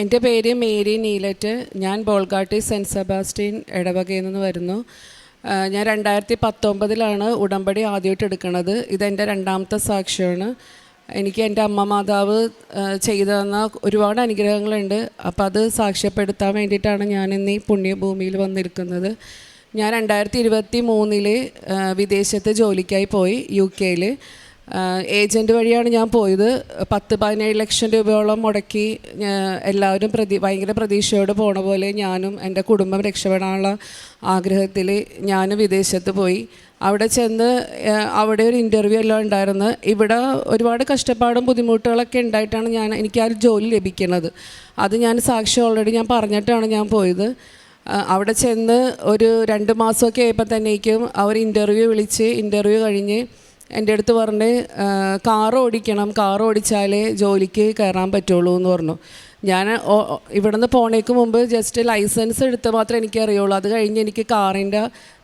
എന്റെ പേര് മേരി നീലറ്റ്. ഞാൻ ബോൾഗാട്ടി സെന്റ് സെബാസ്റ്റ്യൻ ഇടവകയിൽ നിന്ന് വരുന്നു. ഞാൻ രണ്ടായിരത്തി പത്തൊമ്പതിലാണ് ഉടമ്പടി ആദ്യമായിട്ട് എടുക്കുന്നത്. ഇതെന്റെ രണ്ടാമത്തെ സാക്ഷ്യമാണ്. എനിക്ക് എന്റെ അമ്മ മാതാവ് ചെയ്തു തന്ന ഒരുപാട് അനുഗ്രഹങ്ങളുണ്ട്. അപ്പോൾ അത് സാക്ഷ്യപ്പെടുത്താൻ വേണ്ടിയിട്ടാണ് ഞാൻ ഇന്ന് ഈ പുണ്യഭൂമിയിൽ വന്നിരിക്കുന്നത്. ഞാൻ രണ്ടായിരത്തി ഇരുപത്തി മൂന്നിൽ വിദേശത്ത് ജോലിക്കായി പോയി യു കെയിൽ ഏജന്റ് വഴിയാണ് ഞാൻ പോയത്. പത്ത് പതിനേഴ് ലക്ഷം രൂപയോളം മുടക്കി എല്ലാവരും പ്രതി ഭയങ്കര പ്രതീക്ഷയോടെ പോണ പോലെ ഞാനും എന്റെ കുടുംബം രക്ഷപ്പെടാനുള്ള ആഗ്രഹത്തിൽ ഞാനും വിദേശത്ത് പോയി. അവിടെ ചെന്ന് അവിടെ ഒരു ഇന്റർവ്യൂ എല്ലാം ഉണ്ടായിരുന്നു. ഇവിടെ ഒരുപാട് കഷ്ടപ്പാടും ബുദ്ധിമുട്ടുകളൊക്കെ ഉണ്ടായിട്ടാണ് ഞാൻ എനിക്ക് ആ ജോലി ലഭിക്കുന്നത്. അത് ഞാൻ സാക്ഷി ഓൾറെഡി ഞാൻ പറഞ്ഞിട്ടാണ് ഞാൻ പോയത്. അവിടെ ചെന്ന് ഒരു രണ്ട് മാസമൊക്കെ ആയപ്പോൾ തന്നേക്കും അവർ ഇന്റർവ്യൂ വിളിച്ച് ഇന്റർവ്യൂ കഴിഞ്ഞ് എന്റെ അടുത്ത് പറഞ്ഞ് കാർ ഓടിക്കണം. കാർ ഓടിച്ചാലേ ജോലിക്ക് കയറാൻ പറ്റുള്ളൂ എന്ന് പറഞ്ഞു. ഞാൻ ഇവിടുന്ന് പോണേക്ക് മുമ്പ് ജസ്റ്റ് ലൈസൻസ് എടുത്ത് മാത്രമേ എനിക്ക് അറിയുള്ളൂ അത് കഴിഞ്ഞ് എനിക്ക് കാറിന്റെ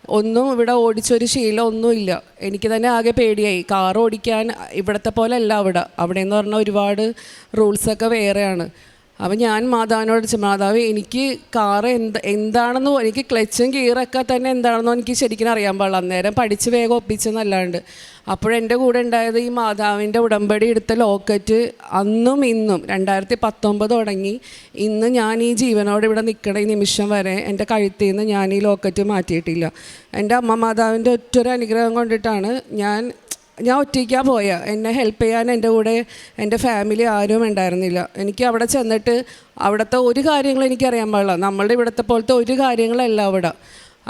ഒന്നും ഇവിടെ ഓടിച്ചൊരു ശീലം ഒന്നുമില്ല എനിക്ക് തന്നെ ആകെ പേടിയായി. കാർ ഓടിക്കാൻ ഇവിടത്തെ പോലെ അല്ല അവിടെ. അവിടെ എന്ന് പറഞ്ഞാൽ ഒരുപാട് റൂൾസൊക്കെ വേറെയാണ്. അപ്പം ഞാൻ മാതാവിനോട് ചോദിച്ചു മാതാവ് എനിക്ക് കാറ് എന്ത് എന്താണെന്ന് എനിക്ക് ക്ലച്ചും ഗിയറൊക്കെ തന്നെ എന്താണെന്നോ എനിക്ക് ശരിക്കും അറിയാൻ പാടില്ല. അന്നേരം പഠിച്ച് വേഗം ഒപ്പിച്ചെന്നല്ലാണ്ട് അപ്പോഴെന്റെ കൂടെ ഉണ്ടായത് ഈ മാതാവിന്റെ ഉടമ്പടി എടുത്ത ലോക്കറ്റ് അന്നും ഇന്നും രണ്ടായിരത്തി പത്തൊമ്പത് തുടങ്ങി. ഇന്ന് ഞാൻ ഈ ജീവനോട് ഇവിടെ നിൽക്കണ ഈ നിമിഷം വരെ എന്റെ കഴുത്തിൽ നിന്ന് ഞാൻ ഈ ലോക്കറ്റ് മാറ്റിയിട്ടില്ല. എന്റെ അമ്മ മാതാവിന്റെ ഒറ്റൊരു അനുഗ്രഹം കൊണ്ടിട്ടാണ് ഞാൻ ഞാൻ ഒറ്റയ്ക്കാ പോയ. എന്നെ ഹെൽപ്പ് ചെയ്യാൻ എന്റെ കൂടെ എന്റെ ഫാമിലി ആരും ഉണ്ടായിരുന്നില്ല. എനിക്ക് അവിടെ ചെന്നിട്ട് അവിടുത്തെ ഒരു കാര്യങ്ങളും എനിക്കറിയാൻ പാടില്ല. നമ്മളുടെ ഇവിടുത്തെ പോലത്തെ ഒരു കാര്യങ്ങളല്ല അവിടെ.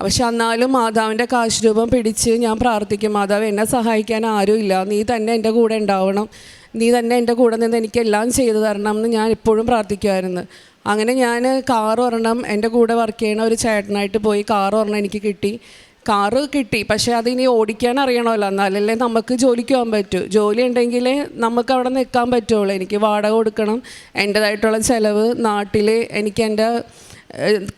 പക്ഷെ എന്നാലും മാതാവിന്റെ കാശ് രൂപം പിടിച്ച് ഞാൻ പ്രാർത്ഥിക്കും. മാതാവ് എന്നെ സഹായിക്കാൻ ആരുമില്ല നീ തന്നെ എന്റെ കൂടെ ഉണ്ടാവണം. നീ തന്നെ എന്റെ കൂടെ നിന്ന് എനിക്ക് എല്ലാം ചെയ്തു തരണം എന്ന് ഞാൻ ഇപ്പോഴും പ്രാർത്ഥിക്കുമായിരുന്നു അങ്ങനെ ഞാൻ കാർ ഒരെണ്ണം എന്റെ കൂടെ വർക്ക് ചെയ്യണ ഒരു ചേട്ടനായിട്ട് പോയി കാർ ഒരെണ്ണം എനിക്ക് കിട്ടി. കാറ് കിട്ടി. പക്ഷേ അതിനി ഓടിക്കാൻ അറിയണമല്ലോ. എന്നാലല്ലേ നമുക്ക് ജോലിക്ക് പോകാൻ പറ്റൂ. ജോലി ഉണ്ടെങ്കിലേ നമുക്ക് അവിടെ നിൽക്കാൻ പറ്റുള്ളൂ. എനിക്ക് വാടക കൊടുക്കണം. എന്റേതായിട്ടുള്ള ചിലവ് നാട്ടിൽ എനിക്ക് എന്റെ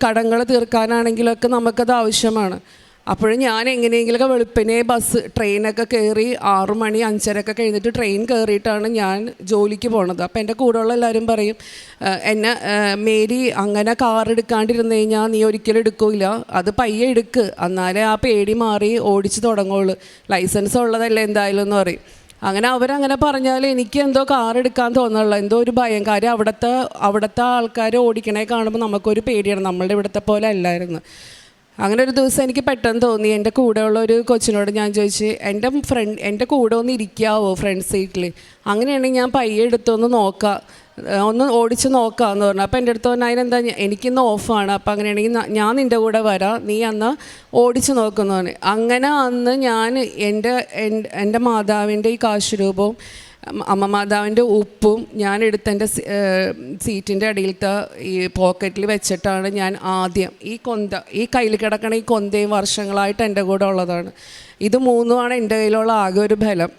കടങ്ങൾ തീർക്കാനാണെങ്കിലൊക്കെ നമുക്കത് ആവശ്യമാണ്. അപ്പോഴും ഞാൻ എങ്ങനെയെങ്കിലുമൊക്കെ വെളുപ്പിനെ ബസ് ട്രെയിനൊക്കെ കയറി ആറു മണി അഞ്ചരയൊക്കെ കഴിഞ്ഞിട്ട് ട്രെയിൻ കയറിയിട്ടാണ് ഞാൻ ജോലിക്ക് പോണത്. അപ്പോൾ എന്റെ കൂടെയുള്ള എല്ലാവരും പറയും "ആ, എന്നെ മേരി അങ്ങനെ കാർ എടുക്കാണ്ടിരുന്ന് കഴിഞ്ഞാൽ നീ ഒരിക്കലും എടുക്കില്ല അത് പയ്യെ എടുക്ക്. എന്നാലേ ആ പേടി മാറി ഓടിച്ച് തുടങ്ങുള്ളൂ. ലൈസൻസ് ഉള്ളതല്ലേ എന്തായാലും എന്ന് പറയും. അങ്ങനെ അവരങ്ങനെ പറഞ്ഞാൽ എനിക്ക് എന്തോ കാർ എടുക്കാൻ തോന്നുള്ളൂ എന്തോ ഒരു ഭയം. കാര്യം അവിടുത്തെ അവിടുത്തെ ആൾക്കാർ ഓടിക്കണേ കാണുമ്പോൾ നമുക്കൊരു പേടിയാണ്. നമ്മളുടെ ഇവിടുത്തെ പോലെ അല്ലായിരുന്നു. അങ്ങനെ ഒരു ദിവസം എനിക്ക് പെട്ടെന്ന് തോന്നി. എന്റെ കൂടെയുള്ള ഒരു കൊച്ചിനോട് ഞാൻ ചോദിച്ചു എന്റെ ഫ്രണ്ട് എന്റെ കൂടെ ഒന്ന് ഇരിക്കാവോ ഫ്രണ്ട് സീറ്റിൽ അങ്ങനെയാണെങ്കിൽ ഞാൻ പയ്യെ എടുത്തൊന്ന് നോക്കാം ഒന്ന് ഓടിച്ച് നോക്കാമെന്ന് പറഞ്ഞു. അപ്പോൾ എന്റെ അടുത്ത് പറഞ്ഞാൽ അതിനെന്താ എനിക്കിന്ന് ഓഫാണ് അപ്പോൾ അങ്ങനെയാണെങ്കിൽ ഞാൻ നിന്റെ കൂടെ വരാം. നീ അന്ന് ഓടിച്ച് നോക്കുന്നു പറഞ്ഞു. അങ്ങനെ അന്ന് ഞാൻ എന്റെ- എന്റെ മാതാവിന്റെ ഈ കാശുരൂപവും അമ്മ മാതാവിന്റെ ഉപ്പും ഞാൻ എടുത്തെന്റെ സീറ്റിന്റെ അടിയിലത്തെ ഈ പോക്കറ്റിൽ വെച്ചിട്ടാണ് ഞാൻ ആദ്യം ഈ കൊന്ത ഈ കയ്യിൽ കിടക്കണ ഈ കൊന്തയും വർഷങ്ങളായിട്ട് എന്റെ കൂടെ ഉള്ളതാണ്. ഇത് മൂന്നുമാണ് എന്റെ കയ്യിലുള്ള ആകെ ഒരു ബലം.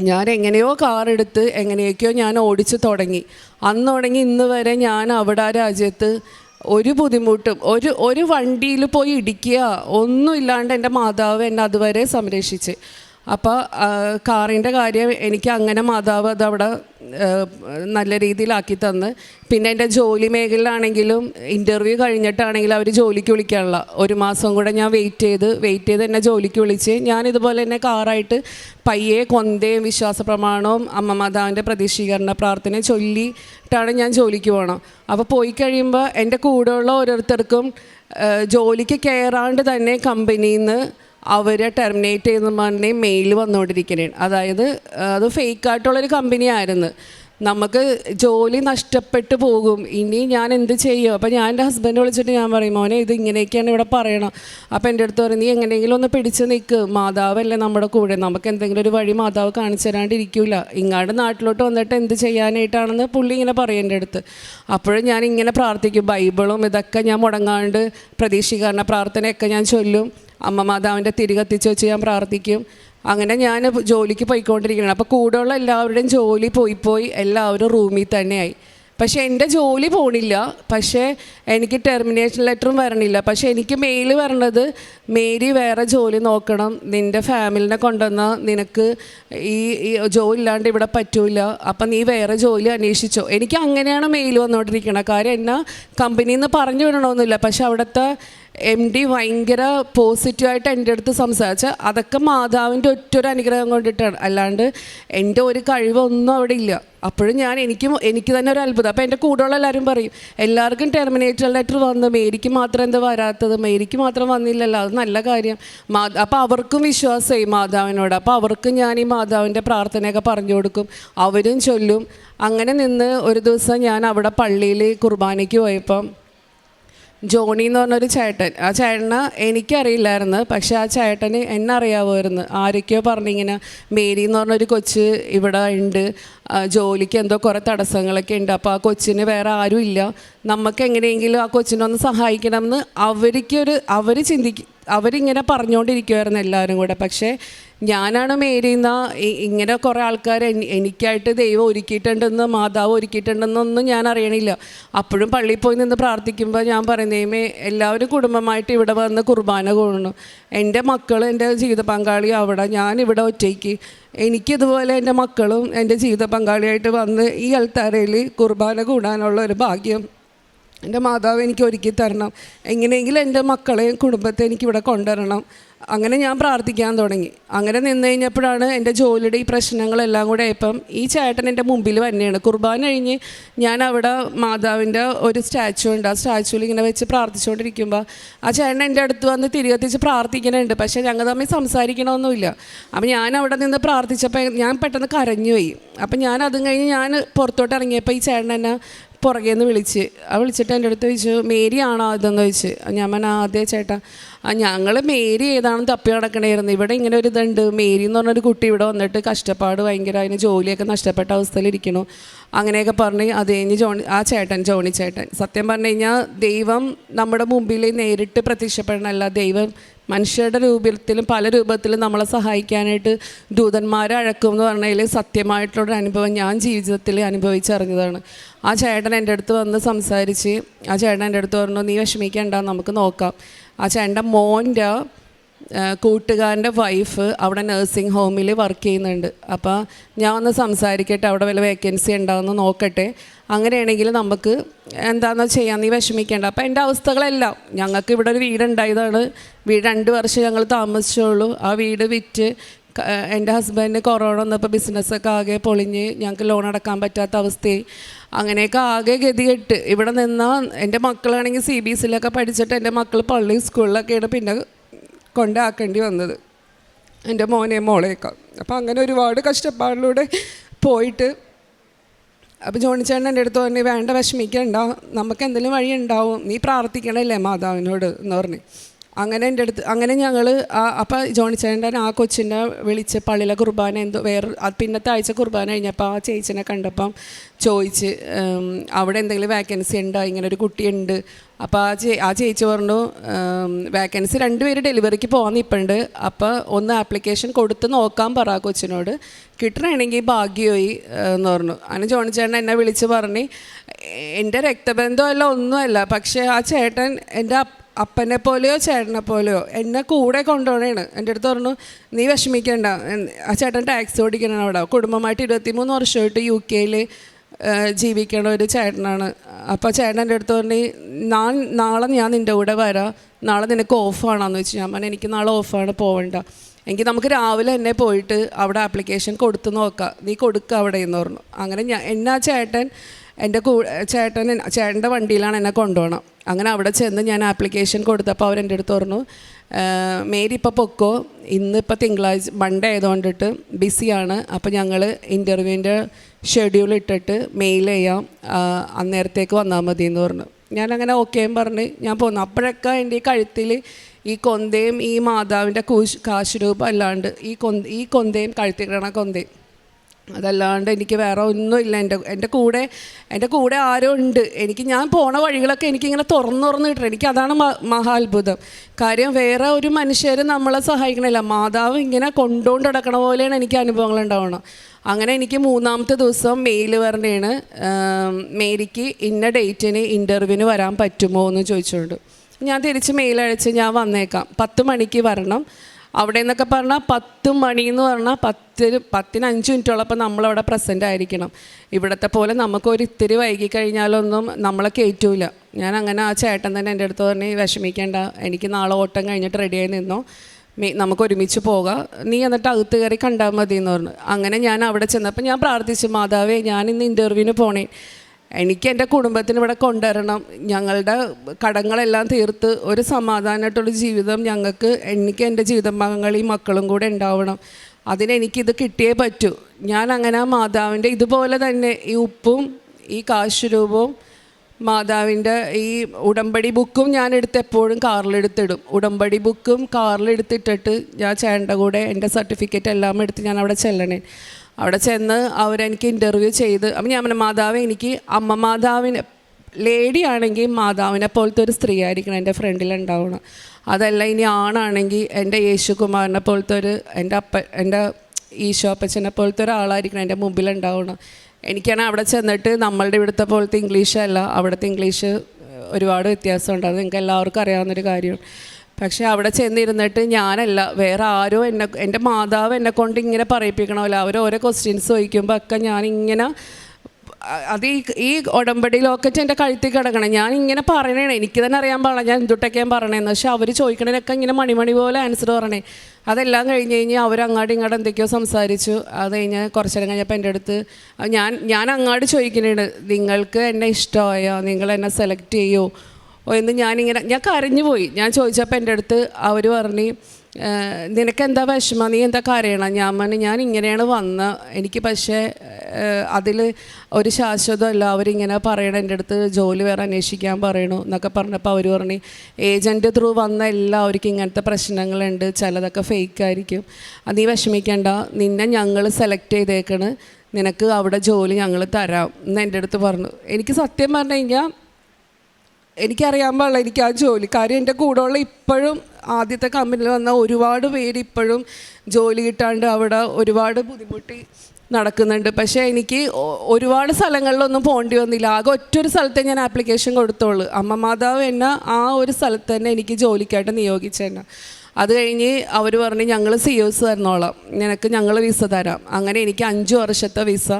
ഞാൻ എങ്ങനെയോ കാർ എടുത്ത് എങ്ങനെയൊക്കെയോ ഞാൻ ഓടിച്ച് തുടങ്ങി. അന്ന് തുടങ്ങി ഇന്ന് വരെ ഞാൻ അവിടെ ആ രാജ്യത്ത് ഒരു ബുദ്ധിമുട്ടും ഒരു ഒരു വണ്ടിയിൽ പോയി ഇടിക്കുക ഒന്നുമില്ലാണ്ട് എന്റെ മാതാവ് എന്നെ അതുവരെ സംരക്ഷിച്ച്. അപ്പോൾ കാറിന്റെ കാര്യം എനിക്ക് അങ്ങനെ മാതാവ് അതവിടെ നല്ല രീതിയിലാക്കി തന്ന്. പിന്നെ എന്റെ ജോലി മേഖലയിലാണെങ്കിലും ഇന്റർവ്യൂ കഴിഞ്ഞിട്ടാണെങ്കിലും അവർ ജോലിക്ക് വിളിക്കാനുള്ള ഒരു മാസം കൂടെ ഞാൻ വെയിറ്റ് ചെയ്ത് വെയിറ്റ് ചെയ്ത് എന്നെ ജോലിക്ക് വിളിച്ച്. ഞാൻ ഇതുപോലെ തന്നെ കാറായിട്ട് പയ്യെ കൊന്തയും വിശ്വാസ പ്രമാണവും അമ്മ മാതാവിന്റെ പ്രതീക്ഷീകരണ പ്രാർത്ഥന ചൊല്ലിയിട്ടാണ് ഞാൻ ജോലിക്ക് പോകണം അപ്പോൾ പോയി കഴിയുമ്പോൾ എന്റെ കൂടെയുള്ള ഓരോരുത്തർക്കും ജോലിക്ക് കയറാണ്ട് തന്നെ കമ്പനിയിൽ നിന്ന് അവരെ ടെർമിനേറ്റ് ചെയ്യുന്ന പറഞ്ഞ മെയിൽ വന്നുകൊണ്ടിരിക്കുകയാണ് അതായത് അത് ഫേക്കായിട്ടുള്ളൊരു കമ്പനി ആയിരുന്നു. നമുക്ക് ജോലി നഷ്ടപ്പെട്ടു പോകും. ഇനി ഞാൻ എന്ത് ചെയ്യും? അപ്പോൾ ഞാൻ എന്റെ ഹസ്ബൻഡ് വിളിച്ചിട്ട് ഞാൻ പറയും മോനെ ഇത് ഇങ്ങനെയൊക്കെയാണ് ഇവിടെ പറയണം. അപ്പോൾ എന്റെ അടുത്ത് പറയും നീ എങ്ങനെയെങ്കിലും ഒന്ന് പിടിച്ച് നിൽക്ക്. മാതാവല്ലേ നമ്മുടെ കൂടെ. നമുക്ക് എന്തെങ്കിലും ഒരു വഴി മാതാവ് കാണിച്ചു തരാണ്ടിരിക്കില്ല ഇങ്ങാണ്ട് നാട്ടിലോട്ട് വന്നിട്ട് എന്ത് ചെയ്യാനായിട്ടാണെന്ന് പുള്ളി ഇങ്ങനെ പറയും എന്റെ അടുത്ത്. അപ്പോഴും ഞാൻ ഇങ്ങനെ പ്രാർത്ഥിക്കും. ബൈബിളും ഇതൊക്കെ ഞാൻ മുടങ്ങാണ്ട് പ്രതീക്ഷിക്കാറുണ്ട് പ്രാർത്ഥനയൊക്കെ ഞാൻ ചൊല്ലും. അമ്മ മാതാവിന്റെ തിരി കത്തിച്ച് വെച്ച് ഞാൻ പ്രാർത്ഥിക്കും. അങ്ങനെ ഞാൻ ജോലിക്ക് പോയിക്കൊണ്ടിരിക്കുകയാണ്. അപ്പോൾ കൂടെയുള്ള എല്ലാവരുടെയും ജോലി പോയി പോയി എല്ലാവരും റൂമിൽ തന്നെയായി. പക്ഷേ എന്റെ ജോലി പോണില്ല. പക്ഷേ എനിക്ക് ടെർമിനേഷൻ ലെറ്ററും വരണില്ല. പക്ഷേ എനിക്ക് മെയിൽ വരണത് മേരി വേറെ ജോലി നോക്കണം. നിന്റെ ഫാമിലിനെ കൊണ്ടുവന്ന നിനക്ക് ഈ ജോലി ഇല്ലാണ്ട് ഇവിടെ പറ്റൂല. അപ്പം നീ വേറെ ജോലി അന്വേഷിച്ചോ. എനിക്ക് അങ്ങനെയാണ് മെയിൽ വന്നുകൊണ്ടിരിക്കുന്നത് കാര്യം എന്നാ കമ്പനിയിൽ നിന്ന് പറഞ്ഞു വിടണമെന്നില്ല. പക്ഷേ അവിടുത്തെ എം ഡി ഭയങ്കര പോസിറ്റീവായിട്ട് എന്റെ അടുത്ത് സംസാരിച്ച അതൊക്കെ മാതാവിന്റെ ഒറ്റൊരു അനുഗ്രഹം കൊണ്ടിട്ടാണ്. അല്ലാണ്ട് എന്റെ ഒരു കഴിവൊന്നും അവിടെ ഇല്ല. അപ്പോഴും ഞാൻ എനിക്ക് എനിക്ക് തന്നെ ഒരു അത്ഭുതം. അപ്പോൾ എന്റെ കൂടെയുള്ള എല്ലാവരും പറയും എല്ലാവർക്കും ടെർമിനേറ്റർ ലെറ്റർ വന്നു. മേരിക്ക് മാത്രം എന്താ വരാത്തത്? മേരിക്ക് മാത്രം വന്നില്ലല്ലോ. അത് നല്ല കാര്യം. മാ അപ്പോൾ അവർക്കും വിശ്വാസമായി മാതാവിനോട്. അപ്പോൾ അവർക്കും ഞാൻ ഈ മാതാവിന്റെ പ്രാർത്ഥനയൊക്കെ പറഞ്ഞു കൊടുക്കും. അവരും ചൊല്ലും. അങ്ങനെ നിന്ന് ഒരു ദിവസം ഞാൻ അവിടെ പള്ളിയിൽ കുർബാനയ്ക്ക് പോയപ്പം ജോണി എന്ന് പറഞ്ഞൊരു ചേട്ടൻ. ആ ചേട്ടന് എനിക്കറിയില്ലായിരുന്നു. പക്ഷെ ആ ചേട്ടന് എന്നെ അറിയാമായിരുന്നു ആരൊക്കെയോ പറഞ്ഞിങ്ങനെ മേരി എന്ന് പറഞ്ഞൊരു കൊച്ച് ഇവിടെ ഉണ്ട്. ജോലിക്ക് എന്തോ കുറേ തടസ്സങ്ങളൊക്കെ ഉണ്ട്. അപ്പോൾ ആ കൊച്ചിന് വേറെ ആരും ഇല്ല. നമുക്ക് എങ്ങനെയെങ്കിലും ആ കൊച്ചിനൊന്ന് സഹായിക്കണമെന്ന് അവർക്കൊരു അവർ ചിന്തിക്കും അവരിങ്ങനെ പറഞ്ഞുകൊണ്ടിരിക്കുമായിരുന്നു എല്ലാവരും കൂടെ. പക്ഷേ ഞാനാണ് മേരിന്ന ഇങ്ങനെ കുറേ ആൾക്കാർ എനിക്കായിട്ട് ദൈവം ഒരുക്കിയിട്ടുണ്ടെന്ന് മാതാവ് ഒരുക്കിയിട്ടുണ്ടെന്നൊന്നും ഞാൻ അറിയണില്ല. അപ്പോഴും പള്ളിയിൽ പോയി നിന്ന് പ്രാർത്ഥിക്കുമ്പോൾ ഞാൻ പറയുന്നേമേ എല്ലാവരും കുടുംബമായിട്ട് ഇവിടെ വന്ന് കുർബാന കൊള്ളണം. എന്റെ മക്കൾ എന്റെ ജീവിത പങ്കാളി അവിടെ ഞാൻ ഇവിടെ ഒറ്റയ്ക്ക്. എനിക്കിതുപോലെ എന്റെ മക്കളും എന്റെ ജീവിത പങ്കാളിയായിട്ട് വന്ന് ഈ അൽത്താരയിൽ കുർബാന കൂടാനുള്ള ഒരു ഭാഗ്യം എന്റെ മാതാവ് എനിക്ക് ഒരുക്കി തരണം. എങ്ങനെയെങ്കിലും എന്റെ മക്കളെയും കുടുംബത്തെ എനിക്കിവിടെ കൊണ്ടുവരണം. അങ്ങനെ ഞാൻ പ്രാർത്ഥിക്കാൻ തുടങ്ങി. അങ്ങനെ നിന്ന് കഴിഞ്ഞപ്പോഴാണ് എന്റെ ജോലിയുടെ ഈ പ്രശ്നങ്ങളെല്ലാം കൂടെ ആയപ്പം ഈ ചേട്ടൻ എന്റെ മുമ്പിൽ തന്നെയാണ് കുർബാന കഴിഞ്ഞ് ഞാൻ അവിടെ മാതാവിന്റെ ഒരു സ്റ്റാച്ചു ഉണ്ട്. ആ സ്റ്റാച്ചുവിൽ ഇങ്ങനെ വെച്ച് പ്രാർത്ഥിച്ചുകൊണ്ടിരിക്കുമ്പോൾ ആ ചേട്ടൻ എന്റെ അടുത്ത് വന്ന് തിരികെത്തിച്ച് പ്രാർത്ഥിക്കണുണ്ട് പക്ഷേ ഞങ്ങൾ തമ്മിൽ സംസാരിക്കണമൊന്നുമില്ല. അപ്പം ഞാൻ അവിടെ നിന്ന് പ്രാർത്ഥിച്ചപ്പോൾ ഞാൻ പെട്ടെന്ന് കരഞ്ഞുപോയി. അപ്പം ഞാൻ അതും കഴിഞ്ഞ് ഞാൻ പുറത്തോട്ട് ഇറങ്ങിയപ്പോൾ ഈ ചേട്ടൻ എന്നെ പുറകെ നിന്ന് വിളിച്ച്. ആ വിളിച്ചിട്ട് എന്റെ അടുത്ത് ചോദിച്ചു മേരി ആണോ ഇതെന്ന് ചോദിച്ചു? ഞാൻ പറഞ്ഞ ആദ്യ ചേട്ടാ. ആ ഞങ്ങൾ മേരി ഏതാണെന്ന് തപ്പി നടക്കണമായിരുന്നു ഇവിടെ ഇങ്ങനെ ഒരു ഇതുണ്ട്. മേരി എന്ന് പറഞ്ഞൊരു കുട്ടി ഇവിടെ വന്നിട്ട് കഷ്ടപ്പാട് ഭയങ്കര അതിന് ജോലിയൊക്കെ നഷ്ടപ്പെട്ട അവസ്ഥയിലിരിക്കണു അങ്ങനെയൊക്കെ പറഞ്ഞ് അത് കഴിഞ്ഞ് ജോണി ആ ചേട്ടൻ ജോണി ചേട്ടൻ. സത്യം പറഞ്ഞു കഴിഞ്ഞാൽ ദൈവം നമ്മുടെ മുമ്പിൽ നേരിട്ട് പ്രത്യക്ഷപ്പെടണമല്ല ദൈവം മനുഷ്യരുടെ രൂപത്തിലും പല രൂപത്തിലും നമ്മളെ സഹായിക്കാനായിട്ട് ദൂതന്മാരെ അഴക്കും എന്ന് പറഞ്ഞതിൽ സത്യമായിട്ടുള്ളൊരു അനുഭവം ഞാൻ ജീവിതത്തിൽ അനുഭവിച്ചറിഞ്ഞതാണ്. ആ ചേട്ടൻ എന്റെ അടുത്ത് വന്ന് സംസാരിച്ച് ആ ചേട്ടൻ എന്റെ അടുത്ത് പറഞ്ഞു നീ വിഷമിക്കേണ്ട നമുക്ക് നോക്കാം. ആ ചേട്ടന്റെ മോന്റെ കൂട്ടുകാരന്റെ വൈഫ് അവിടെ നഴ്സിംഗ് ഹോമിൽ വർക്ക് ചെയ്യുന്നുണ്ട്. അപ്പോൾ ഞാൻ ഒന്ന് സംസാരിക്കട്ടെ അവിടെ വല്ല വേക്കൻസി ഉണ്ടാകുമെന്ന് നോക്കട്ടെ. അങ്ങനെയാണെങ്കിൽ നമുക്ക് എന്താണെന്ന് ചെയ്യാൻ നീ വിഷമിക്കേണ്ട. അപ്പോൾ എന്റെ അവസ്ഥകളെല്ലാം ഞങ്ങൾക്ക് ഇവിടെ ഒരു വീടുണ്ടായതാണ്. വീട് രണ്ട് വർഷം ഞങ്ങൾ താമസിച്ചുള്ളൂ. ആ വീട് വിറ്റ് എന്റെ ഹസ്ബൻഡിന് കൊറോണ വന്നപ്പോൾ ബിസിനസ്സൊക്കെ ആകെ പൊളിഞ്ഞ് ഞങ്ങൾക്ക് ലോൺ അടക്കാൻ പറ്റാത്ത അവസ്ഥയായി. അങ്ങനെയൊക്കെ ആകെ ഗതികെട്ട്. ഇവിടെ നിന്നാൽ എന്റെ മക്കളാണെങ്കിൽ സി ബി എസിലൊക്കെ പഠിച്ചിട്ട് എന്റെ മക്കൾ പള്ളി സ്കൂളിലൊക്കെയാണ് പിന്നെ കൊണ്ടാക്കേണ്ടി വന്നത്. എന്റെ മോനെ മോളെയൊക്കെ. അപ്പോൾ അങ്ങനെ ഒരുപാട് കഷ്ടപ്പാടിലൂടെ പോയിട്ട് അപ്പോൾ ജോണിച്ചേട്ടൻ എന്റെ അടുത്ത് പറഞ്ഞു വേണ്ട വിഷമിക്കണ്ട. നമുക്ക് എന്തെങ്കിലും വഴി ഉണ്ടാവും നീ പ്രാർത്ഥിക്കണല്ലേ മാതാവിനോട്? എന്ന് പറഞ്ഞു. അങ്ങനെ എന്റെ അടുത്ത് അങ്ങനെ ഞങ്ങൾ ആ അപ്പോൾ ജോണിച്ചേട്ടൻ ആ കൊച്ചിനെ വിളിച്ച് പള്ളിയിലെ കുർബാന എന്തോ വേറെ പിന്നത്തെ ആഴ്ച കുർബാന കഴിഞ്ഞപ്പോൾ ആ ചേച്ചിനെ കണ്ടപ്പം ചോദിച്ച് അവിടെ എന്തെങ്കിലും വേക്കൻസി ഉണ്ടോ? ഇങ്ങനെ ഒരു കുട്ടിയുണ്ട്. അപ്പോൾ ആ ചേ ആ ചേച്ചി പറഞ്ഞു വേക്കൻസി രണ്ടുപേര് ഡെലിവറിക്ക് പോകാൻ നിൽപ്പുണ്ട് അപ്പോൾ ഒന്ന് ആപ്ലിക്കേഷൻ കൊടുത്ത് നോക്കാൻ പറ ആ കൊച്ചിനോട്. കിട്ടണമെങ്കിൽ ഭാഗ്യമായി എന്ന് പറഞ്ഞു. അങ്ങനെ ജോണിച്ചേട്ടൻ എന്നെ വിളിച്ച് പറഞ്ഞ് എന്റെ രക്തബന്ധമല്ല ഒന്നുമല്ല. പക്ഷേ ആ ചേട്ടൻ എന്റെ അപ്പ- അപ്പനെ പോലെയോ ചേട്ടനെ പോലെയോ എന്നെ കൂടെ കൊണ്ടുപോകണേണ്. എന്റെ അടുത്ത് പറഞ്ഞു നീ വിഷമിക്കണ്ട. ആ ചേട്ടൻ ടാക്സി ഓടിക്കണം അവിടെ. കുടുംബമായിട്ട് ഇരുപത്തിമൂന്ന് വർഷമായിട്ട് യു കെയിൽ ജീവിക്കണ ഒരു ചേട്ടനാണ്. അപ്പോൾ ചേട്ടൻ എന്റെ അടുത്ത് പറഞ്ഞു ഞാൻ നാളെ ഞാൻ നിന്റെ കൂടെ വരാം. നാളെ നിനക്ക് ഓഫാണെന്ന് വെച്ച് ഞാൻ പറഞ്ഞു എനിക്ക് നാളെ ഓഫാണ് പോവണ്ട. എങ്കിൽ നമുക്ക് രാവിലെ തന്നെ പോയിട്ട് അവിടെ ആപ്ലിക്കേഷൻ കൊടുത്തു നോക്കാം. നീ കൊടുക്കുക അവിടെ എന്ന് പറഞ്ഞു. അങ്ങനെ ഞാൻ എന്നാ ചേട്ടൻ എന്റെ കൂ ചേട്ടൻ ചേട്ടന്റെ വണ്ടിയിലാണ് എന്നെ കൊണ്ടുപോകണം. അങ്ങനെ അവിടെ ചെന്ന് ഞാൻ ആപ്ലിക്കേഷൻ കൊടുത്തപ്പോൾ അവർ എന്റെ അടുത്ത് പറഞ്ഞു "ഏഹ്, മേരി ഇപ്പോൾ പൊക്കോ? ഇന്നിപ്പോൾ തിങ്കളാഴ്ച മൺഡേ ആയതുകൊണ്ടിട്ട് ബിസിയാണ്. അപ്പോൾ ഞങ്ങൾ ഇന്റർവ്യൂവിന്റെ ഷെഡ്യൂൾ ഇട്ടിട്ട് മെയിൽ ചെയ്യാം. അന്നേരത്തേക്ക് വന്നാൽ മതി എന്ന് പറഞ്ഞു. ഞാനങ്ങനെ ഓക്കേയും പറഞ്ഞ് ഞാൻ പോന്നു. അപ്പോഴൊക്കെ എന്റെ ഈ കഴുത്തിൽ ഈ കൊന്തയും ഈ മാതാവിന്റെ കൂശ് കാശ് രൂപം അല്ലാണ്ട് ഈ കൊന്ത ഈ കൊന്തയും കഴുത്തിൽ കൊന്തയും അതല്ലാണ്ട് എനിക്ക് വേറെ ഒന്നുമില്ല എന്റെ എന്റെ കൂടെ എന്റെ കൂടെ ആരോ ഉണ്ട്. എനിക്ക് ഞാൻ പോണ വഴികളൊക്കെ എനിക്കിങ്ങനെ തുറന്നു തുറന്ന് കിട്ടണം. എനിക്ക് അതാണ് മഹാത്ഭുതം കാര്യം വേറെ ഒരു മനുഷ്യരും നമ്മളെ സഹായിക്കണില്ല. മാതാവ് ഇങ്ങനെ കൊണ്ടുകൊണ്ട് നടക്കണ പോലെയാണ് എനിക്ക് അനുഭവങ്ങൾ ഉണ്ടാവണം അങ്ങനെ എനിക്ക് മൂന്നാമത്തെ ദിവസം മെയിൽ വരണേണ്. മേരിക്ക് ഇന്ന ഡേറ്റിന് ഇന്റർവ്യൂവിന് വരാൻ പറ്റുമോ എന്ന് ചോദിച്ചുകൊണ്ട് ഞാൻ തിരിച്ച് മെയിൽ അയച്ച് ഞാൻ വന്നേക്കാം. പത്ത് മണിക്ക് വരണം. അവിടെ നിന്നൊക്കെ പറഞ്ഞാൽ പത്ത് മണി എന്ന് പറഞ്ഞാൽ പത്ത് പത്തിന് അഞ്ച് മിനിറ്റോളപ്പം നമ്മളവിടെ പ്രസന്റ് ആയിരിക്കണം. ഇവിടത്തെ പോലെ നമുക്കൊരു ഇത്തിരി വൈകി കഴിഞ്ഞാലൊന്നും നമ്മളെ കയറ്റൂല ഞാൻ അങ്ങനെ ആ ചേട്ടൻ തന്നെ എന്റെ അടുത്ത് പറഞ്ഞ് വിഷമിക്കേണ്ട എനിക്ക് നാളെ ഓട്ടം കഴിഞ്ഞിട്ട് റെഡിയായി നിന്നോ. മീ നമുക്ക് ഒരുമിച്ച് പോകാം. നീ എന്നിട്ട് അകത്ത് കയറി കണ്ടാൽ മതി എന്ന് പറഞ്ഞു. അങ്ങനെ ഞാൻ അവിടെ ചെന്നപ്പോൾ ഞാൻ പ്രാർത്ഥിച്ചു മാതാവേ ഞാൻ ഇന്ന് ഇന്റർവ്യൂവിന് പോണേ. എനിക്ക് എന്റെ കുടുംബത്തിന് ഇവിടെ കൊണ്ടുവരണം. ഞങ്ങളുടെ കടങ്ങളെല്ലാം തീർത്ത് ഒരു സമാധാനമായിട്ടുള്ള ജീവിതം ഞങ്ങൾക്ക് എനിക്ക് എന്റെ ജീവിതം ഈ മക്കളും കൂടെ ഉണ്ടാവണം. അതിനെനിക്കിത് കിട്ടിയേ പറ്റൂ. ഞാൻ അങ്ങനെ ആ മാതാവിന്റെ ഇതുപോലെ തന്നെ ഈ ഉപ്പും ഈ കാശുരൂപവും മാതാവിന്റെ ഈ ഉടമ്പടി ബുക്കും ഞാൻ എടുത്ത് എപ്പോഴും കാറിലെടുത്തിടും. ഉടമ്പടി ബുക്കും കാറിലെടുത്തിട്ടിട്ട് ഞാൻ ചേട്ടന്റെ കൂടെ എന്റെ സർട്ടിഫിക്കറ്റ് എല്ലാം എടുത്ത് ഞാൻ അവിടെ ചെല്ലണേ. അവിടെ ചെന്ന് അവരെനിക്ക് ഇന്റർവ്യൂ ചെയ്ത് അപ്പം ഞാൻ പറഞ്ഞു മാതാവ് എനിക്ക് അമ്മ മാതാവിനെ ലേഡി ആണെങ്കിൽ മാതാവിനെ പോലത്തെ ഒരു സ്ത്രീ ആയിരിക്കണം എന്റെ ഫ്രണ്ടിൽ ഉണ്ടാവണം. അതല്ല ഇനി ആണാണെങ്കിൽ എന്റെ യേശുകുമാറിനെ പോലത്തെ ഒരു എന്റെ അപ്പ എന്റെ ഈശോ അപ്പച്ചനെ പോലത്തെ ഒരാളായിരിക്കണം എന്റെ മുമ്പിൽ ഉണ്ടാവണം. എനിക്കാണ് അവിടെ ചെന്നിട്ട് നമ്മളുടെ ഇവിടുത്തെ പോലത്തെ ഇംഗ്ലീഷല്ല അവിടുത്തെ ഇംഗ്ലീഷ് ഒരുപാട് വ്യത്യാസമുണ്ട്. അത് നിങ്ങൾക്ക് എല്ലാവർക്കും അറിയാവുന്നൊരു കാര്യമാണ്. പക്ഷേ അവിടെ ചെന്നിരുന്നിട്ട് ഞാനല്ല വേറെ ആരോ എന്നെ എന്റെ മാതാവ് എന്നെ കൊണ്ട് ഇങ്ങനെ പറയിപ്പിക്കണമല്ലോ. അവർ ഓരോ ക്വസ്റ്റ്യൻസ് ചോദിക്കുമ്പോൾ ഒക്കെ ഞാനിങ്ങനെ അത് ഈ ഈ ഉടമ്പടി ലോക്കറ്റ് എന്റെ കഴുത്തിൽ കിടക്കണം. ഞാൻ ഇങ്ങനെ പറയണേ എനിക്ക് തന്നെ അറിയാൻ പാടില്ല ഞാൻ എന്തുട്ടൊക്കെയാണ് പറയണേന്ന്. പക്ഷെ അവർ ചോദിക്കണതിനൊക്കെ ഇങ്ങനെ മണിമണി പോലെ ആൻസർ പറയണേ അതെല്ലാം കഴിഞ്ഞ് കഴിഞ്ഞ് അവർ അങ്ങാടി ഇങ്ങോട്ടും എന്തൊക്കെയോ സംസാരിച്ചു. അത് കഴിഞ്ഞ് കുറച്ച് നേരം കഴിഞ്ഞപ്പോൾ എന്റെ അടുത്ത് ഞാൻ ഞാൻ അങ്ങാടി ചോദിക്കുന്നുണ്ട് നിങ്ങൾക്ക് എന്നെ ഇഷ്ടമായോ? നിങ്ങൾ എന്നെ സെലക്ട് ചെയ്യുമോ എന്ന് ഞാനിങ്ങനെ ഞാൻ കരഞ്ഞു പോയി. ഞാൻ ചോദിച്ചപ്പോൾ എന്റെ അടുത്ത് അവർ പറഞ്ഞു നിനക്കെന്താ വിഷമം? നീ എന്താ കരയണം? ഞാൻ പറഞ്ഞു ഞാൻ ഇങ്ങനെയാണ് വന്ന. എനിക്ക് പക്ഷേ അതിൽ ഒരു ശാശ്വതമല്ല അവരിങ്ങനെ പറയണം എന്റെ അടുത്ത് ജോലി വേറെ അന്വേഷിക്കാൻ പറയണു എന്നൊക്കെ പറഞ്ഞപ്പോൾ അവർ പറഞ്ഞു ഏജന്റ് ത്രൂ വന്ന എല്ലാവർക്കും ഇങ്ങനത്തെ പ്രശ്നങ്ങളുണ്ട്. ചിലതൊക്കെ ഫേക്ക് ആയിരിക്കും. അത് നീ വിഷമിക്കേണ്ട. നിന്നെ ഞങ്ങൾ സെലക്ട് ചെയ്തേക്കണ്. നിനക്ക് അവിടെ ജോലി ഞങ്ങൾ തരാം. എന്ന് എന്റെ അടുത്ത് പറഞ്ഞു. എനിക്ക് സത്യം പറഞ്ഞു കഴിഞ്ഞാൽ എനിക്കറിയാൻ പാടില്ല എനിക്ക് ആ ജോലി. കാര്യം എന്റെ കൂടെയുള്ള ഇപ്പോഴും ആദ്യത്തെ കമ്പനിയിൽ വന്ന ഒരുപാട് പേര് ഇപ്പോഴും ജോലി കിട്ടാണ്ട് അവിടെ ഒരുപാട് ബുദ്ധിമുട്ടി നടക്കുന്നുണ്ട്. പക്ഷേ എനിക്ക് ഒരുപാട് സ്ഥലങ്ങളിലൊന്നും പോകേണ്ടി വന്നില്ല. ആകെ ഒറ്റൊരു സ്ഥലത്തെ ഞാൻ ആപ്ലിക്കേഷൻ കൊടുത്തോളൂ അമ്മ മാതാവ് എന്നെ ആ ഒരു സ്ഥലത്ത് തന്നെ എനിക്ക് ജോലിക്കായിട്ട് നിയോഗിച്ചെന്നെ അത് കഴിഞ്ഞ് അവർ പറഞ്ഞ് ഞങ്ങൾ സി ഒസ് തരണോളാം. നിനക്ക് ഞങ്ങൾ വിസ തരാം. അങ്ങനെ എനിക്ക് അഞ്ച് വർഷത്തെ വിസ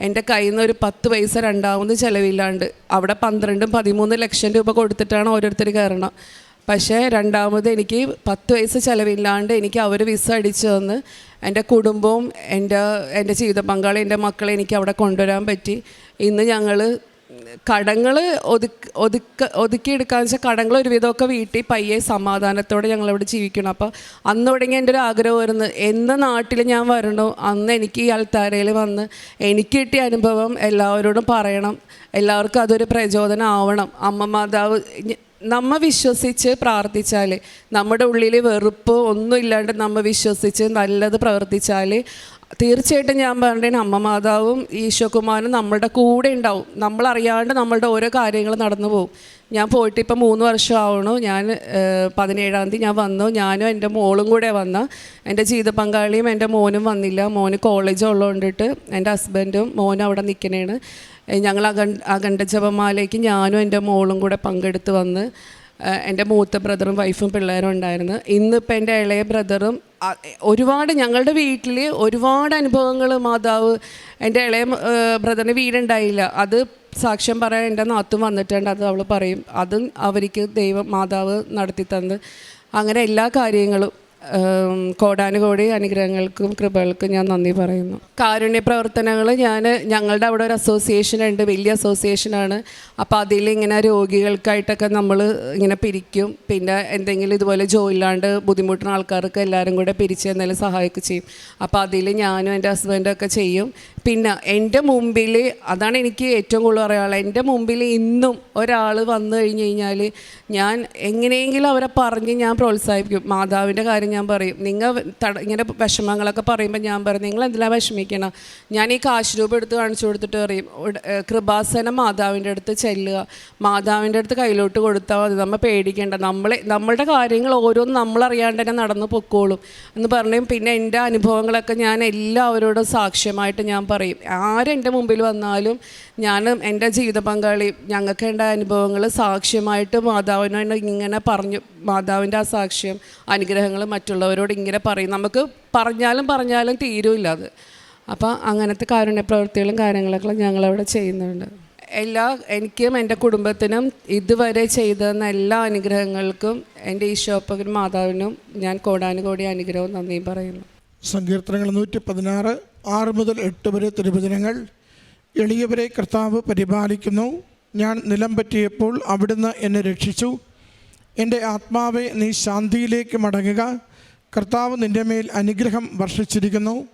എന്റെ കയ്യിൽ നിന്ന് ഒരു പത്ത് പൈസ രണ്ടാമത് ചിലവില്ലാണ്ട് അവിടെ പന്ത്രണ്ടും പതിമൂന്ന് ലക്ഷം രൂപ കൊടുത്തിട്ടാണ് ഓരോരുത്തർ കയറണം പക്ഷേ രണ്ടാമത് എനിക്ക് പത്ത് പൈസ ചിലവില്ലാണ്ട് എനിക്ക് അവർ വിസ അടിച്ചു തന്ന് എന്റെ കുടുംബവും എന്റെ എന്റെ ജീവിത പങ്കാളി എന്റെ മക്കളെ എനിക്ക് അവിടെ കൊണ്ടുവരാൻ പറ്റി. ഇന്ന് ഞങ്ങൾ കടങ്ങൾ ഒതുക്ക് ഒതുക്ക ഒതുക്കിയെടുക്കാന്ന് വെച്ചാൽ കടങ്ങൾ ഒരുവിധമൊക്കെ വീട്ടിൽ പയ്യെ സമാധാനത്തോടെ ഞങ്ങളിവിടെ ജീവിക്കണം. അപ്പോൾ അന്ന് തുടങ്ങി എന്റെ ഒരു ആഗ്രഹമായിരുന്നു. എന്ന നാട്ടിൽ ഞാൻ വരണോ? അന്ന് എനിക്ക് ഈ അൽത്താരയിൽ വന്ന് എനിക്ക് കിട്ടിയ അനുഭവം എല്ലാവരോടും പറയണം. എല്ലാവർക്കും അതൊരു പ്രചോദനം ആവണം. അമ്മ മാതാവ് നമ്മ വിശ്വസിച്ച് പ്രാർത്ഥിച്ചാൽ നമ്മുടെ ഉള്ളിൽ വെറുപ്പ് ഒന്നും ഇല്ലാണ്ട് നമ്മ വിശ്വസിച്ച് നല്ലത് പ്രവർത്തിച്ചാൽ തീർച്ചയായിട്ടും ഞാൻ പറഞ്ഞ അമ്മ മാതാവും ഈശോകുമാരനും നമ്മളുടെ കൂടെ ഉണ്ടാവും. നമ്മളറിയാണ്ട് നമ്മളുടെ ഓരോ കാര്യങ്ങൾ നടന്നു പോകും. ഞാൻ പോയിട്ട് ഇപ്പം മൂന്ന് വർഷം ഞാൻ പതിനേഴാം തീയതി ഞാൻ വന്നു. ഞാനും എന്റെ മോളും കൂടെ വന്ന. എന്റെ ജീവിത പങ്കാളിയും എന്റെ മോനും വന്നില്ല. മോന് കോളേജ് ഉള്ളതുകൊണ്ടിട്ട് എന്റെ ഹസ്ബൻഡും മോനും അവിടെ നിൽക്കണേണ് ഞങ്ങൾ അഖണ്ഡ അഖണ്ഡ ജപമാലയ്ക്ക് ഞാനും എന്റെ മോളും കൂടെ പങ്കെടുത്ത് വന്ന് എന്റെ മൂത്ത ബ്രദറും വൈഫും പിള്ളേരും ഉണ്ടായിരുന്നു. ഇന്നിപ്പോൾ എന്റെ ഇളയ ബ്രദറും ഒരുപാട് ഞങ്ങളുടെ വീട്ടിൽ ഒരുപാട് അനുഭവങ്ങൾ മാതാവ് എന്റെ ഇളയ ബ്രദറിന് വീടുണ്ടായില്ല. അത് സാക്ഷ്യം പറയാൻ എന്റെ നാത്തും വന്നിട്ടുണ്ട് അത് അവൾ പറയും. അതും അവർക്ക് ദൈവം മാതാവ് നടത്തി തന്ന് അങ്ങനെ എല്ലാ കാര്യങ്ങളും കോടാനുകോടി അനുഗ്രഹങ്ങൾക്കും കൃപകൾക്കും ഞാൻ നന്ദി പറയുന്നു. കാരുണ്യ പ്രവർത്തനങ്ങൾ ഞാൻ ഞങ്ങളുടെ അവിടെ ഒരു അസോസിയേഷൻ ഉണ്ട് വലിയ അസോസിയേഷനാണ് അപ്പോൾ അതിൽ ഇങ്ങനെ രോഗികൾക്കായിട്ടൊക്കെ നമ്മൾ ഇങ്ങനെ പിരിക്കും. പിന്നെ എന്തെങ്കിലും ഇതുപോലെ ജോലില്ലാണ്ട് ബുദ്ധിമുട്ടുന്ന ആൾക്കാർക്ക് എല്ലാവരും കൂടെ പിരിച്ച് എന്തെങ്കിലും സഹായമൊക്കെ ചെയ്യും. അപ്പോൾ അതിൽ ഞാനും എന്റെ ഹസ്ബൻഡും ഒക്കെ ചെയ്യും. പിന്നെ എന്റെ മുമ്പിൽ അതാണ് എനിക്ക് ഏറ്റവും കൂടുതൽ പറയാനുള്ളത്. എന്റെ മുമ്പിൽ ഇന്നും ഒരാൾ വന്നു കഴിഞ്ഞ് കഴിഞ്ഞാൽ ഞാൻ എങ്ങനെയെങ്കിലും അവരെ പറഞ്ഞ് ഞാൻ പ്രോത്സാഹിപ്പിക്കും. മാതാവിന്റെ കാര്യങ്ങൾ കാര്യം ഞാൻ പറയും നിങ്ങൾ ഇങ്ങനെ വിഷമങ്ങളൊക്കെ പറയുമ്പോൾ ഞാൻ പറയും നിങ്ങൾ എന്തിനാ വിഷമിക്കണം? ഞാൻ ഈ കാശ് രൂപ എടുത്ത് കാണിച്ചു കൊടുത്തിട്ട് പറയും കൃപാസന മാതാവിന്റെ അടുത്ത് ചെല്ലുക. മാതാവിന്റെ അടുത്ത് കയ്യിലോട്ട് കൊടുത്താൽ മതി. നമ്മൾ പേടിക്കേണ്ട. നമ്മളെ നമ്മളുടെ കാര്യങ്ങൾ ഓരോന്നും നമ്മളറിയാണ്ട് തന്നെ നടന്നു പൊക്കോളും. എന്ന് പറഞ്ഞു പിന്നെ എന്റെ അനുഭവങ്ങളൊക്കെ ഞാൻ എല്ലാവരോടും സാക്ഷ്യമായിട്ട് ഞാൻ പറയും. ആരെന്റെ മുമ്പിൽ വന്നാലും ഞാൻ എന്റെ ജീവിത പങ്കാളി ഞങ്ങൾക്ക് എന്റെ അനുഭവങ്ങൾ സാക്ഷ്യമായിട്ട് മാതാവിനോട് ഇങ്ങനെ പറഞ്ഞു മാതാവിന്റെ ആ സാക്ഷ്യം അനുഗ്രഹങ്ങൾ മറ്റുള്ളവരോട് ഇങ്ങനെ പറയും. നമുക്ക് പറഞ്ഞാലും പറഞ്ഞാലും തീരുമില്ല അത്. അപ്പോൾ അങ്ങനത്തെ കാരുണ്യ പ്രവൃത്തികളും കാര്യങ്ങളൊക്കെ ഞങ്ങളവിടെ ചെയ്യുന്നുണ്ട്. എല്ലാ എനിക്കും എന്റെ കുടുംബത്തിനും ഇതുവരെ ചെയ്തെന്ന എല്ലാ അനുഗ്രഹങ്ങൾക്കും എന്റെ ഈശോപ്പകനും മാതാവിനും ഞാൻ കോടാനുകോടി അനുഗ്രഹവും നന്ദിയും പറയുന്നു. സങ്കീർത്തനങ്ങൾ നൂറ്റി പതിനാറ് ആറ് മുതൽ എട്ട് വരെ തിരുവചനങ്ങൾ. എളിയവരെ കർത്താവ് പരിപാലിക്കുന്നു. ഞാൻ നിലം പറ്റിയപ്പോൾ അവിടുന്ന് എന്നെ രക്ഷിച്ചു. എന്റെ ആത്മാവെ നീ ശാന്തിയിലേക്ക് മടങ്ങുക. കർത്താവ് നിന്റെ മേൽ അനുഗ്രഹം വർഷിച്ചിരിക്കുന്നു.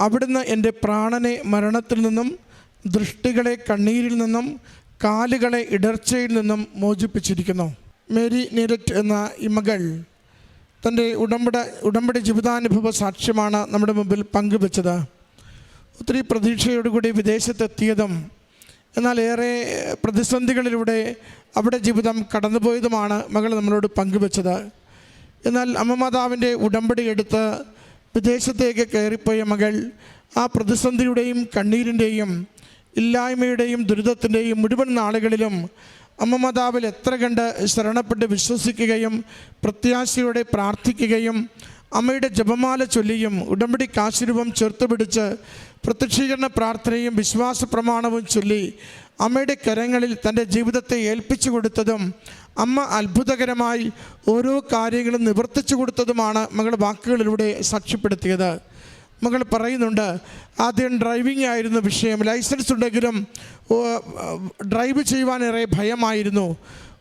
അവിടുന്ന് എന്റെ പ്രാണനെ മരണത്തിൽ നിന്നും ദൃഷ്ടികളെ കണ്ണീരിൽ നിന്നും കാലുകളെ ഇടർച്ചയിൽ നിന്നും മോചിപ്പിച്ചിരിക്കുന്നു. മേരി നീരറ്റ് എന്ന ഈ മകൾ തന്റെ ഉടമ്പടി ഉടമ്പടി ജീവിതാനുഭവ സാക്ഷ്യമാണ് നമ്മുടെ മുമ്പിൽ പങ്കുവച്ചത്. ഒത്തിരി പ്രതീക്ഷയോടുകൂടി വിദേശത്തെത്തിയതും എന്നാൽ ഏറെ പ്രതിസന്ധികളിലൂടെ അവിടെ ജീവിതം കടന്നുപോയതുമാണ് മകൾ നമ്മളോട് പങ്കുവച്ചത്. എന്നാൽ അമ്മമാതാവിന്റെ ഉടമ്പടി എടുത്ത് വിദേശത്തേക്ക് കയറിപ്പോയ മകൾ ആ പ്രതിസന്ധിയുടെയും കണ്ണീരിന്റെയും ഇല്ലായ്മയുടെയും ദുരിതത്തിന്റെയും മുഴുവൻ നാളുകളിലും അമ്മമാതാവിൽ എത്ര കണ്ട് ശരണപ്പെട്ട് വിശ്വസിക്കുകയും പ്രത്യാശയോടെ പ്രാർത്ഥിക്കുകയും അമ്മയുടെ ജപമാല ചൊല്ലിയും ഉടമ്പടി കാശുരൂപം ചേർത്ത് പിടിച്ച് പ്രത്യക്ഷീകരണ പ്രാർത്ഥനയും വിശ്വാസ പ്രമാണവും ചൊല്ലി അമ്മയുടെ കരങ്ങളിൽ തന്റെ ജീവിതത്തെ ഏൽപ്പിച്ചു കൊടുത്തതും അമ്മ അത്ഭുതകരമായി ഓരോ കാര്യങ്ങളും നിവർത്തിച്ചു കൊടുത്തതുമാണ് മകൾ വാക്കുകളിലൂടെ സാക്ഷ്യപ്പെടുത്തിയത്. മകൾ പറയുന്നുണ്ട് ആദ്യം ഡ്രൈവിംഗ് ആയിരുന്നു വിഷയം. ലൈസൻസ് ഉണ്ടെങ്കിലും ഡ്രൈവ് ചെയ്യുവാനേറെ ഭയമായിരുന്നു.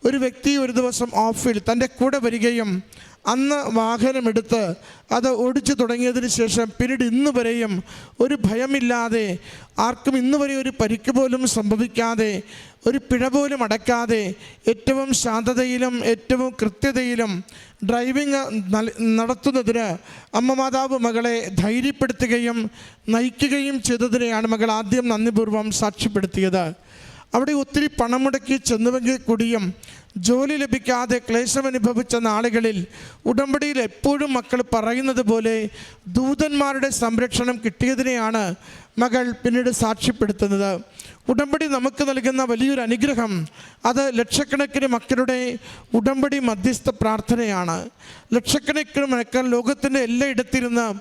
ഒരു വ്യക്തി ഒരു ദിവസം ഓഫിൽ തന്റെ കൂടെ വരികയും അന്ന് വാഹനമെടുത്ത് അത് ഓടിച്ചു തുടങ്ങിയതിന് ശേഷം പിന്നീട് ഇന്ന് വരെയും ഒരു ഭയമില്ലാതെ ആർക്കും ഇന്ന് വരെ ഒരു പരിക്ക് പോലും സംഭവിക്കാതെ ഒരു പിഴ പോലും അടക്കാതെ ഏറ്റവും ശാന്തതയിലും ഏറ്റവും കൃത്യതയിലും ഡ്രൈവിംഗ് നടത്തുന്നതിന് അമ്മ മാതാവ് മകളെ ധൈര്യപ്പെടുത്തുകയും നയിക്കുകയും ചെയ്തതിനെയാണ് മകൾ ആദ്യം നന്ദിപൂർവം സാക്ഷ്യപ്പെടുത്തിയത്. അവിടെ ഒത്തിരി പണം മുടക്കി ചെന്നുവെങ്കിൽ കൂടിയും ജോലി ലഭിക്കാതെ ക്ലേശമനുഭവിച്ച നാളുകളിൽ ഉടമ്പടിയിൽ എപ്പോഴും മക്കൾ പറയുന്നത് പോലെ ദൂതന്മാരുടെ സംരക്ഷണം കിട്ടിയതിനെയാണ് മകൾ പിന്നീട് സാക്ഷ്യപ്പെടുത്തുന്നത്. ഉടമ്പടി നമുക്ക് നൽകുന്ന വലിയൊരു അനുഗ്രഹം അത് ലക്ഷക്കണക്കിന് മക്കളുടെ ഉടമ്പടി മധ്യസ്ഥ പ്രാർത്ഥനയാണ്. ലക്ഷക്കണക്കിന് മക്കൾ ലോകത്തിന്റെ എല്ലായിടത്തിരുന്ന്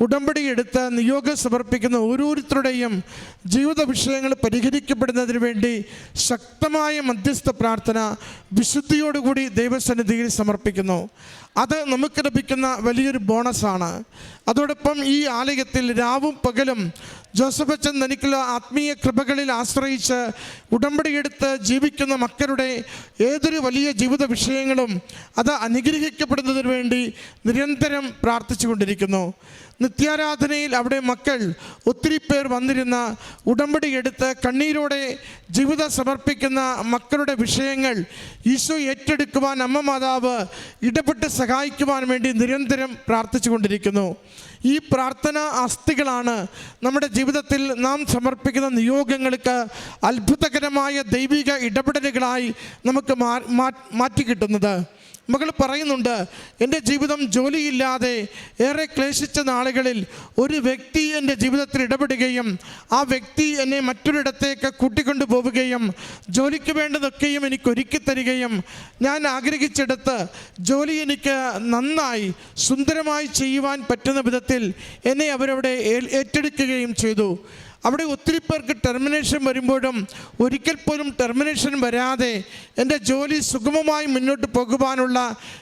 ഉടമ്പടി എടുത്ത് നിയോഗം സമർപ്പിക്കുന്ന ഓരോരുത്തരുടെയും ജീവിത വിഷയങ്ങൾ പരിഹരിക്കപ്പെടുന്നതിന് വേണ്ടി ശക്തമായ മധ്യസ്ഥ പ്രാർത്ഥന വിശുദ്ധിയോടുകൂടി ദൈവസന്നിധിയിൽ സമർപ്പിക്കുന്നു. അത് നമുക്ക് ലഭിക്കുന്ന വലിയൊരു ബോണസാണ്. അതോടൊപ്പം ഈ ആലയത്തിൽ രാവും പകലും ജോസഫ് അച്ഛൻ തനിക്കുള്ള ആത്മീയ കൃപകളിൽ ആശ്രയിച്ച് ഉടമ്പടിയെടുത്ത് ജീവിക്കുന്ന മക്കളുടെ ഏതൊരു വലിയ ജീവിത വിഷയങ്ങളും അത് അനുഗ്രഹിക്കപ്പെടുന്നതിന് വേണ്ടി നിരന്തരം പ്രാർത്ഥിച്ചുകൊണ്ടിരിക്കുന്നു. നിത്യാരാധനയിൽ അവിടെ മക്കൾ ഒത്തിരി പേർ വന്നിരുന്ന ഉടമ്പടി എടുത്ത് കണ്ണീരോടെ ജീവിതം സമർപ്പിക്കുന്ന മക്കളുടെ വിഷയങ്ങൾ ഈശോ ഏറ്റെടുക്കുവാൻ അമ്മ മാതാവ് ഇടപെട്ട് സഹായിക്കുവാൻ വേണ്ടി നിരന്തരം പ്രാർത്ഥിച്ചു കൊണ്ടിരിക്കുന്നു. ഈ പ്രാർത്ഥന അസ്ഥികളാണ് നമ്മുടെ ജീവിതത്തിൽ നാം സമർപ്പിക്കുന്ന നിയോഗങ്ങൾക്ക് അത്ഭുതകരമായ ദൈവിക ഇടപെടലുകളായി നമുക്ക് മാറ്റി കിട്ടുന്നത്. മകൾ പറയുന്നുണ്ട് എന്റെ ജീവിതം ജോലിയില്ലാതെ ഏറെ ക്ലേശിച്ച നാളുകളിൽ ഒരു വ്യക്തി എന്റെ ജീവിതത്തിൽ ഇടപെടുകയും ആ വ്യക്തി എന്നെ മറ്റൊരിടത്തേക്ക് കൂട്ടിക്കൊണ്ടു പോവുകയും ജോലിക്ക് വേണ്ടതൊക്കെയും എനിക്ക് ഒരുക്കി തരികയും ഞാൻ ആഗ്രഹിച്ചെടുത്ത് ജോലി എനിക്ക് നന്നായി സുന്ദരമായി ചെയ്യുവാൻ പറ്റുന്ന വിധത്തിൽ എന്നെ അവരവിടെ ഏറ്റെടുക്കുകയും ചെയ്തു. അവിടെ ഒത്തിരി പേർക്ക് ടെർമിനേഷൻ വരുമ്പോഴും ഒരിക്കൽ പോലും ടെർമിനേഷൻ വരാതെ എന്റെ ജോലി സുഗമമായി മുന്നോട്ട് പോകുവാനുള്ള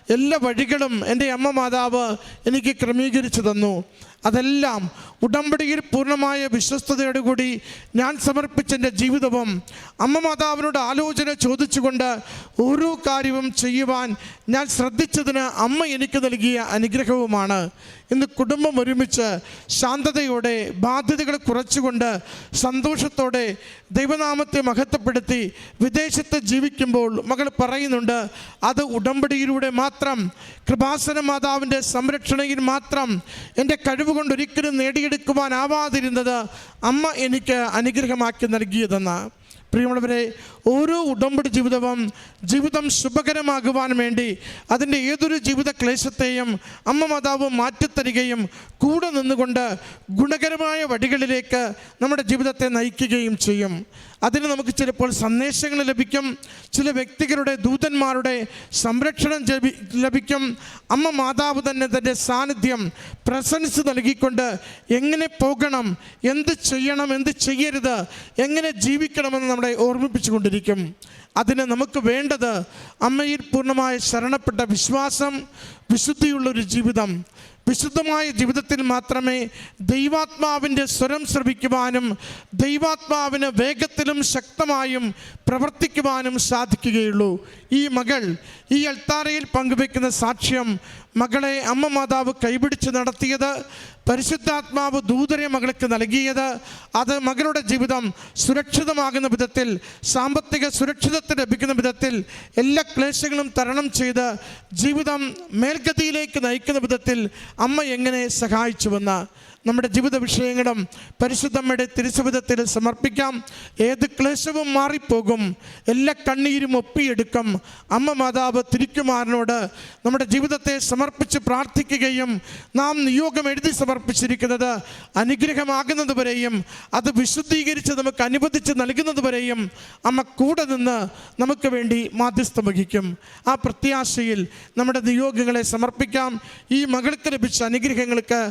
എല്ലാ വഴികളും എന്റെ അമ്മ മാതാവ് എനിക്ക് ക്രമീകരിച്ചു തന്നു. അതെല്ലാം ഉടമ്പടിയിൽ പൂർണമായ വിശ്വസ്തയോടുകൂടി ഞാൻ സമർപ്പിച്ച എന്റെ ജീവിതവും അമ്മ മാതാവിനോട് ആലോചന ചോദിച്ചുകൊണ്ട് ഓരോ കാര്യവും ചെയ്യുവാൻ ഞാൻ ശ്രദ്ധിച്ചതിന് അമ്മ എനിക്ക് നൽകിയ അനുഗ്രഹവുമാണ്. ഇന്ന് കുടുംബം ഒരുമിച്ച് ശാന്തതയോടെ ബാധ്യതകൾ കുറച്ചുകൊണ്ട് സന്തോഷത്തോടെ ദൈവനാമത്തെ മഹത്വപ്പെടുത്തി വിദേശത്ത് ജീവിക്കുമ്പോൾ മകൾ പറയുന്നുണ്ട് അത് ഉടമ്പടിയിലൂടെ മാത്രം കൃപാസന മാതാവിന്റെ സംരക്ഷണയിൽ മാത്രം എന്റെ കഴിവുകൊണ്ട് ഒരിക്കലും നേടിയെടുക്കുവാനാവാതിരുന്നത് അമ്മ എനിക്ക് അനുഗ്രഹമാക്കി നൽകിയതെന്ന്. പ്രിയമുള്ളവരെ ഓരോ ഉടമ്പടി ജീവിതവും ജീവിതം ശുഭകരമാകുവാൻ വേണ്ടി അതിന്റെ ഏതൊരു ജീവിത ക്ലേശത്തെയും അമ്മ മാതാവ് മാറ്റിത്തരികയും കൂടെ നിന്നുകൊണ്ട് ഗുണകരമായ വഴികളിലേക്ക് നമ്മുടെ ജീവിതത്തെ നയിക്കുകയും ചെയ്യും. അതിന് നമുക്ക് ചിലപ്പോൾ സന്ദേശങ്ങൾ ലഭിക്കും. ചില വ്യക്തികളുടെ ദൂതന്മാരുടെ സംരക്ഷണം ലഭിക്കും. അമ്മ മാതാവ് തന്നെ തന്റെ സാന്നിധ്യം പ്രസൻസ് നൽകിക്കൊണ്ട് എങ്ങനെ പോകണം എന്ത് ചെയ്യണം എന്ത് ചെയ്യരുത് എങ്ങനെ ജീവിക്കണമെന്ന് നമ്മളെ ഓർമ്മിപ്പിച്ചുകൊണ്ടിരിക്കും. അതിന് നമുക്ക് വേണ്ടത് അമ്മയിൽ പൂർണമായ ശരണപ്പെട്ട വിശ്വാസം വിശുദ്ധിയുള്ളൊരു ജീവിതം വിശുദ്ധമായ ജീവിതത്തിൽ മാത്രമേ ദൈവാത്മാവിന്റെ സ്വരം ശ്രവിക്കുവാനും ദൈവാത്മാവിന് വേഗത്തിലും ശക്തമായും പ്രവർത്തിക്കുവാനും സാധിക്കുകയുള്ളൂ. ഈ മകൾ ഈ അൾത്താരയിൽ പങ്കുവെക്കുന്ന സാക്ഷ്യം മകളെ അമ്മ മാതാവ് കൈപിടിച്ച് നടത്തിയത് പരിശുദ്ധാത്മാവ് ദൂതരെ മകൾക്ക് നൽകിയത് അത് മകളുടെ ജീവിതം സുരക്ഷിതമാകുന്ന വിധത്തിൽ സാമ്പത്തിക സുരക്ഷിതത്വം ലഭിക്കുന്ന വിധത്തിൽ എല്ലാ ക്ലേശങ്ങളും തരണം ചെയ്ത് ജീവിതം മേൽഗതിയിലേക്ക് നയിക്കുന്ന വിധത്തിൽ അമ്മ എങ്ങനെ സഹായിച്ചുവെന്ന് നമ്മുടെ ജീവിത വിഷയങ്ങളും പരിശുദ്ധമ്മയുടെ തിരുസവിധത്തിൽ സമർപ്പിക്കാം. ഏത് ക്ലേശവും മാറിപ്പോകും. എല്ലാ കണ്ണീരും ഒപ്പിയെടുക്കും. അമ്മ മാതാവ് തിരിക്കുമാരനോട് നമ്മുടെ ജീവിതത്തെ സമർപ്പിച്ച് പ്രാർത്ഥിക്കുകയും നാം നിയോഗം എഴുതി സമർപ്പിച്ചിരിക്കുന്നത് അനുഗ്രഹമാകുന്നതുവരെയും അത് വിശുദ്ധീകരിച്ച് നമുക്ക് അനുവദിച്ച് നൽകുന്നതുവരെയും അമ്മ കൂടെ നിന്ന് നമുക്ക് വേണ്ടി മാധ്യസ്ഥം വഹിക്കും. ആ പ്രത്യാശയിൽ നമ്മുടെ നിയോഗങ്ങളെ സമർപ്പിക്കാം. ഈ മകൾക്ക് ലഭിച്ച അനുഗ്രഹങ്ങൾക്ക്